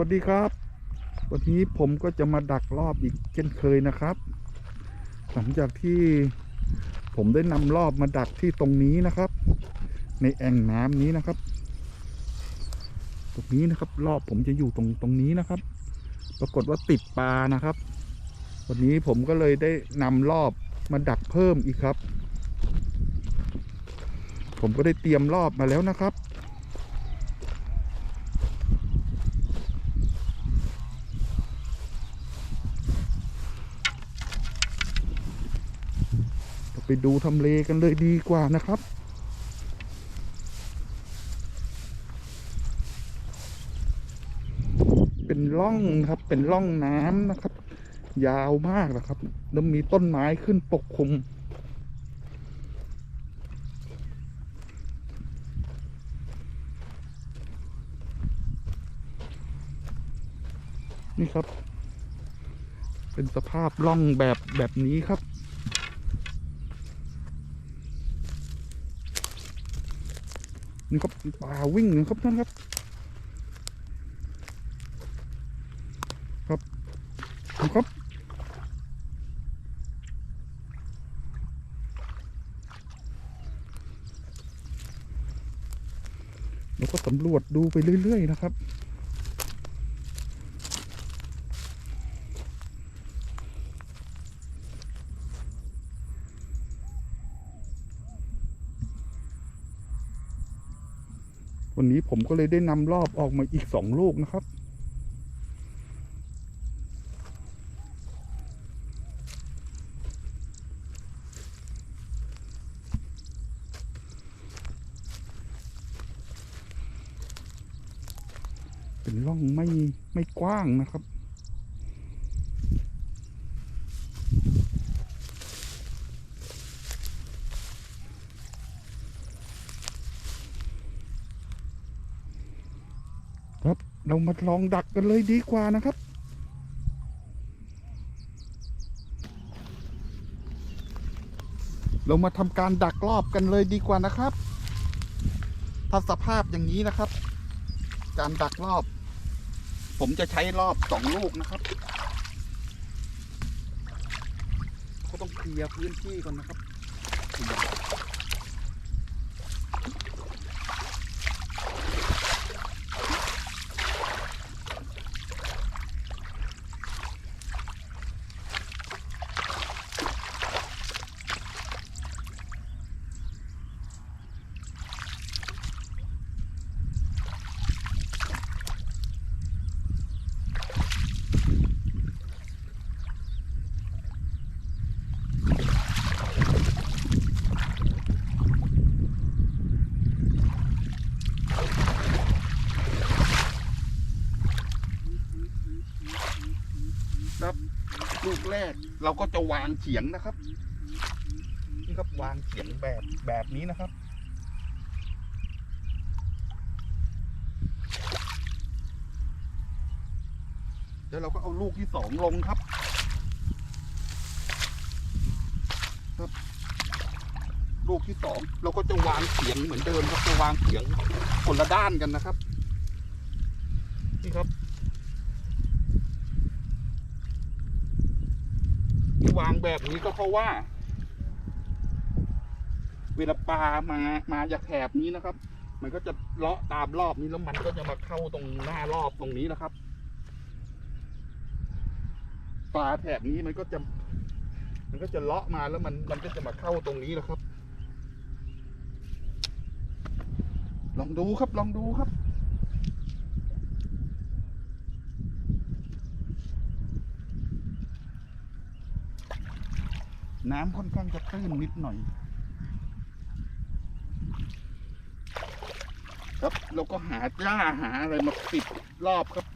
สวัสดีครับ วันนี้ผมก็จะมาดักรอบอีกเช่นเคยนะครับ หลังจากที่ผมได้นำรอบมาดักที่ตรงนี้นะครับ ในแอ่งน้ำนี้นะครับ ตรงนี้นะครับ รอบผมจะอยู่ตรงตรงนี้นะครับ ปรากฏว่าติดปลานะครับ วันนี้ผมก็เลยได้นำรอบมาดักเพิ่มอีกครับ ผมก็ได้เตรียมรอบมาแล้วนะครับ ไปดูทำเลกันเลยดีกว่านะครับ เป็นร่องครับเป็นร่องน้ำนะครับ ยาวมากนะครับแล้วมีต้นไม้ขึ้นปกคลุมนี่ครับ เป็นสภาพร่องแบบแบบนี้ครับ นี่ครับปลาวิ่งนะครับท่านครับครับครับแล้วก็สำรวจดูไปเรื่อย ๆ นะครับ ผมก็เลยได้นำรอบออกมาอีกสองลูกนะครับ เป็นร่องไม่ไม่กว้างนะครับ เรามาลองดักกันเลยดีกว่านะครับ เรามาทำการดักรอบกันเลยดีกว่านะครับ ถ้าสภาพอย่างนี้นะครับ การดักรอบ ผมจะใช้รอบสองลูกนะครับก็ต้องเคลียร์พื้นที่ก่อนนะครับครับ แรกเราก็จะวางเฉียงนะครับนี่ครับวางเฉียงแบบแบบนี้นะครับแล้วเราก็เอาลูกที่สองลงครับครับลูกที่สองเราก็จะวางเฉียงเหมือนเดิมครับจะวางเฉียงคนละด้านกันนะครับนี่ครับ วางแบบนี้ก็เพราะว่า เวลาปลามามาจากแถบนี้นะครับ มันก็จะเลาะตามรอบนี้แล้วมันก็จะมาเข้าตรงหน้ารอบตรงนี้นะครับ ปลาแถบนี้มันก็จะ มันก็จะเลาะมาแล้วมันมันก็จะมาเข้าตรงนี้นะครับ ลองดูครับลองดูครับ น้ำค่อนข้างจะตื้นนิดหน่อยครับเราก็หาหญ้าหาอะไรมาปิดรอบครับ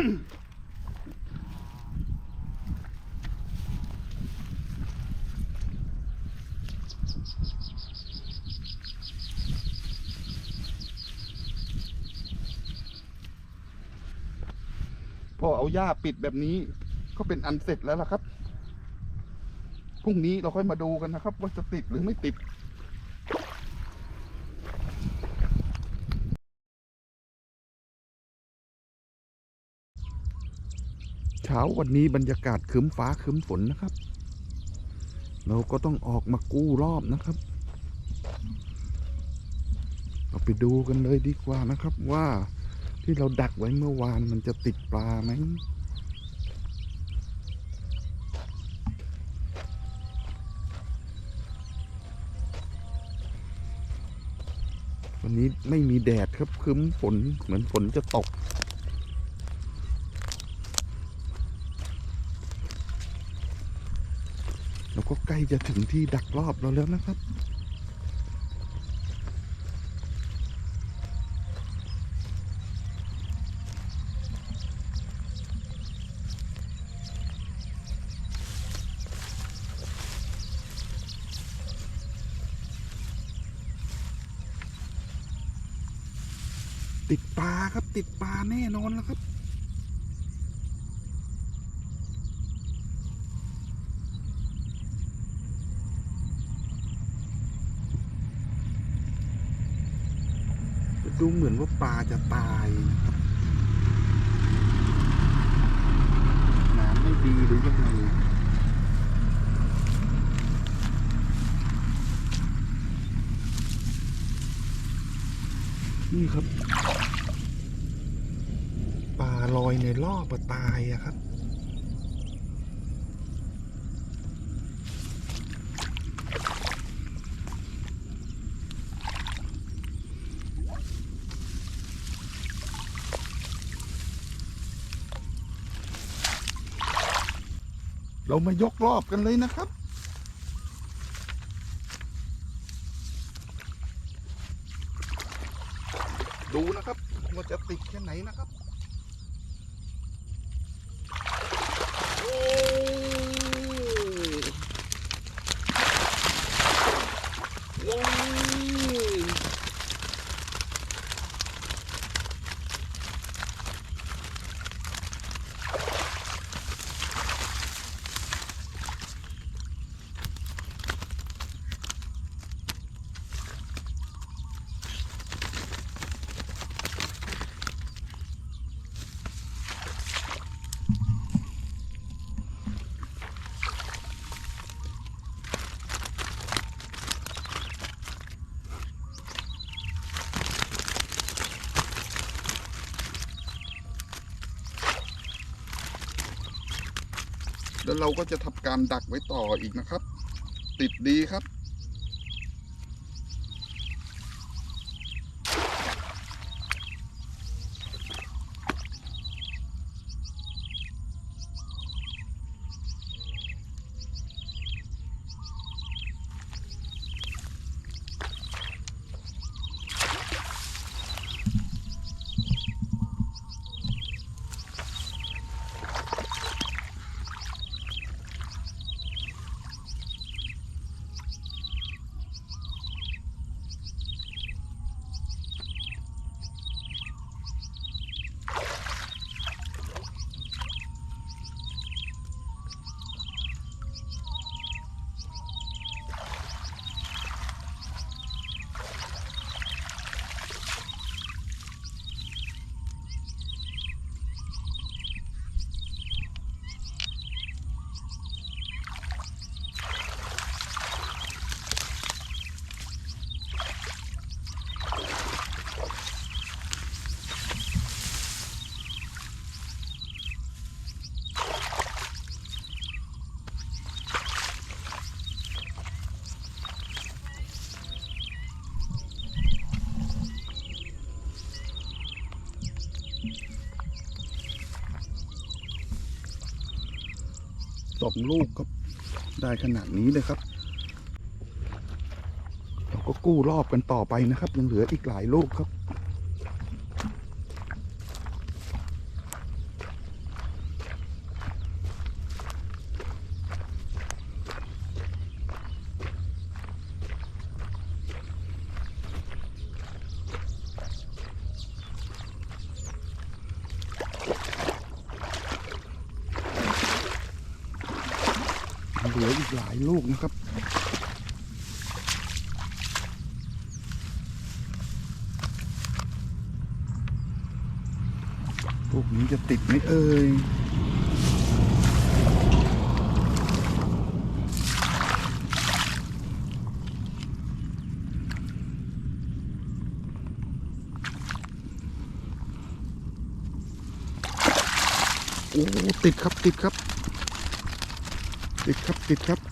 พอเอาหญ้าปิดแบบนี้ ก็เป็นอันเสร็จแล้วล่ะครับ พรุ่งนี้เราค่อยมาดูกันนะครับ ว่าจะติดหรือไม่ติด ช้าวันนี้บรรยากาศครึ้มฟ้าครึ้มฝนนะครับ เราก็ต้องออกมากู้รอบนะครับ เราไปดูกันเลยดีกว่านะครับว่าที่เราดักไว้เมื่อวานมันจะติดปลาไหมวันนี้ไม่มีแดดครับครึ้มฝนเหมือนฝนจะตก เราก็ใก ล้จะถึงที่ดักรอบเราแล้วนะครับ ติดปลาครับติดปลาแน่นอนแล้วครับ ดูเหมือนว่าปลาจะตายนะครับน้ำไม่ดีหรือยังไงนี่ครับ ปลาลอยในรอปลาตายอะครับ เรามายกรอบกันเลยนะครับ ดูนะครับว่าจะติดแค่ไหนนะครับ โอ้โอ้ แล้วเราก็จะทำการดักไว้ต่ออีกนะครับ ติดดีครับ องลูกครับ ได้ขนาดนี้เลยครับ เราก็กู้รอบกันต่อไปนะครับ ยังเหลืออีกหลายลูกครับ ลืออีกหลายลูกนะครับลูกนี้จะติดไหมเอ่ยโอ้ติดครับติดครับ ติดครับติดครับ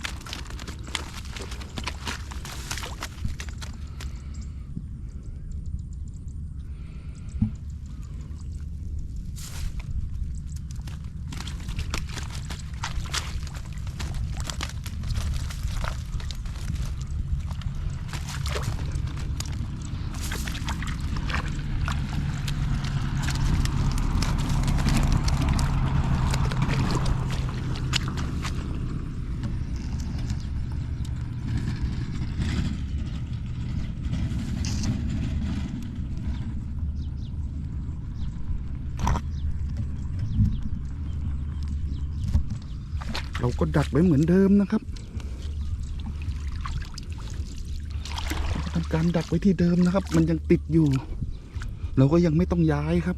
เราก็ดักไว้เหมือนเดิมนะครับทำการดักไว้ที่เดิมนะครับ มันยังติดอยู่ เราก็ยังไม่ต้องย้ายครับ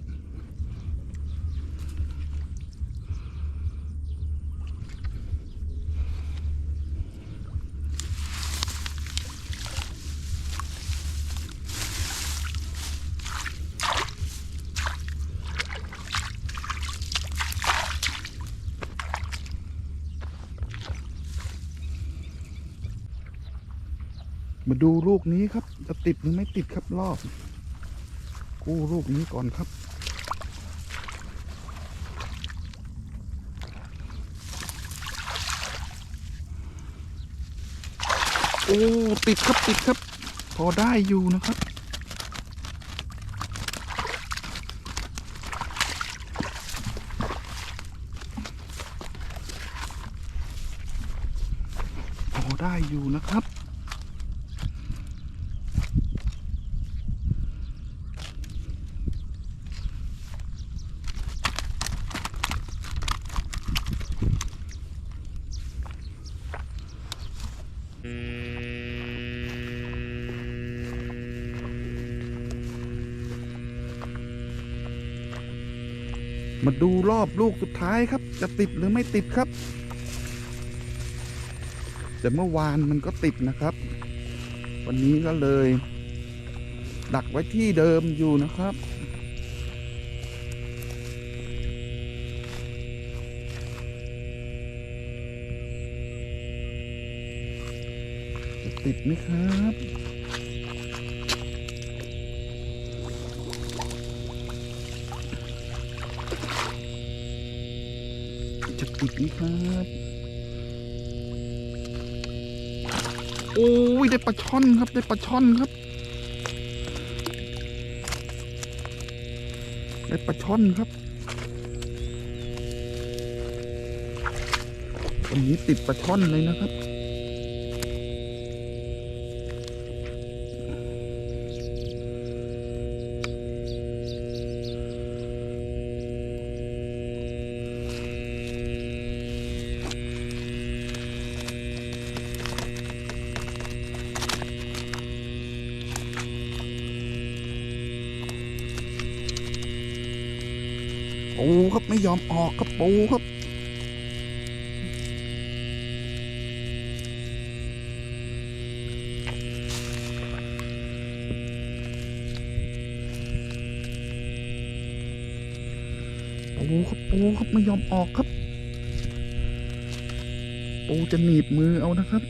ดูลูกนี้ครับ จะติดหรือไม่ติดครับรอบ กู้ลูกนี้ก่อนครับ โอ้ ติดครับติดครับ พอได้อยู่นะครับพอได้อยู่นะครับ มาดูรอบลูกสุดท้ายครับ จะติดหรือไม่ติดครับ แต่เมื่อวานมันก็ติดนะครับ วันนี้ก็เลย ดักไว้ที่เดิมอยู่นะครับติดไหมครับ ติดดีครับโอ้ยได้ปลาช่อนครับได้ปลาช่อนครับได้ปลาช่อนครับวันนี้ติดปลาช่อนเลยนะครับ ปูครับไม่ยอมออกครับปูครับปูครับปูครับไม่ยอมออกครับ ปูจะหนีบมือเอานะครับ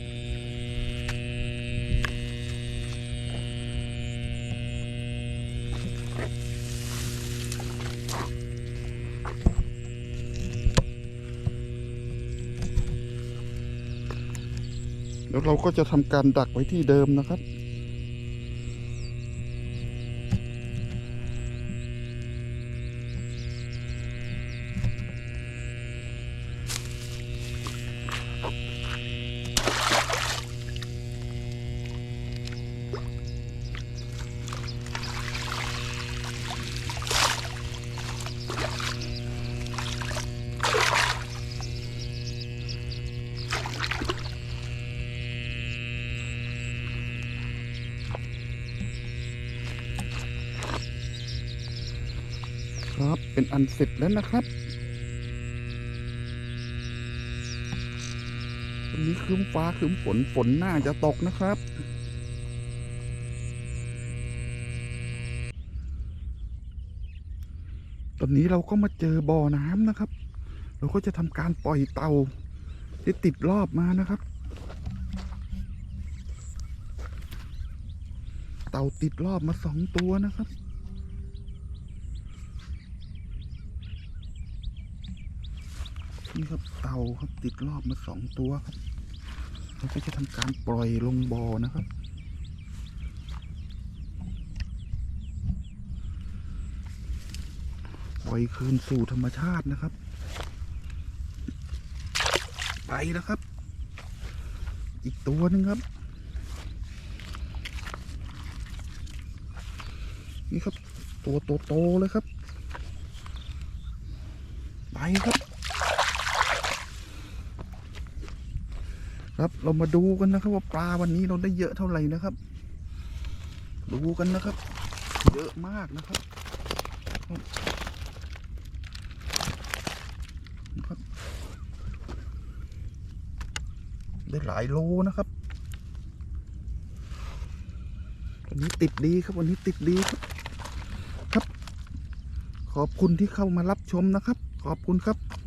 แล้วเราก็จะทำการดักไว้ที่เดิมนะครับ เป็นอันเสร็จแล้วนะครับวันนี้คืมฟ้าคืมฝนฝนน่าจะตกนะครับ ตอนนี้เราก็มาเจอบ่อน้ำนะครับ เราก็จะทำการปล่อยเต่าที่ติดรอบมานะครับ เต่าติดรอบมาสองตัวนะครับ นี่ครับเต่าครับติดรอบมาสองตัวครับเราก็จะทำการปล่อยลงบ่อนะครับ ปล่อยคืนสู่ธรรมชาตินะครับ ไปแล้วครับ อีกตัวหนึ่งครับ นี่ครับ ตัวโตๆเลยครับ ไปครับ ครับ เรามาดูกันนะครับว่าปลาวันนี้เราได้เยอะเท่าไหร่นะครับ ดูกันนะครับ เยอะมากนะครับนะครับ ได้หลายโลนะครับ วันนี้ติดดีครับวันนี้ติดดีครับครับ ขอบคุณที่เข้ามารับชมนะครับ ขอบคุณครับ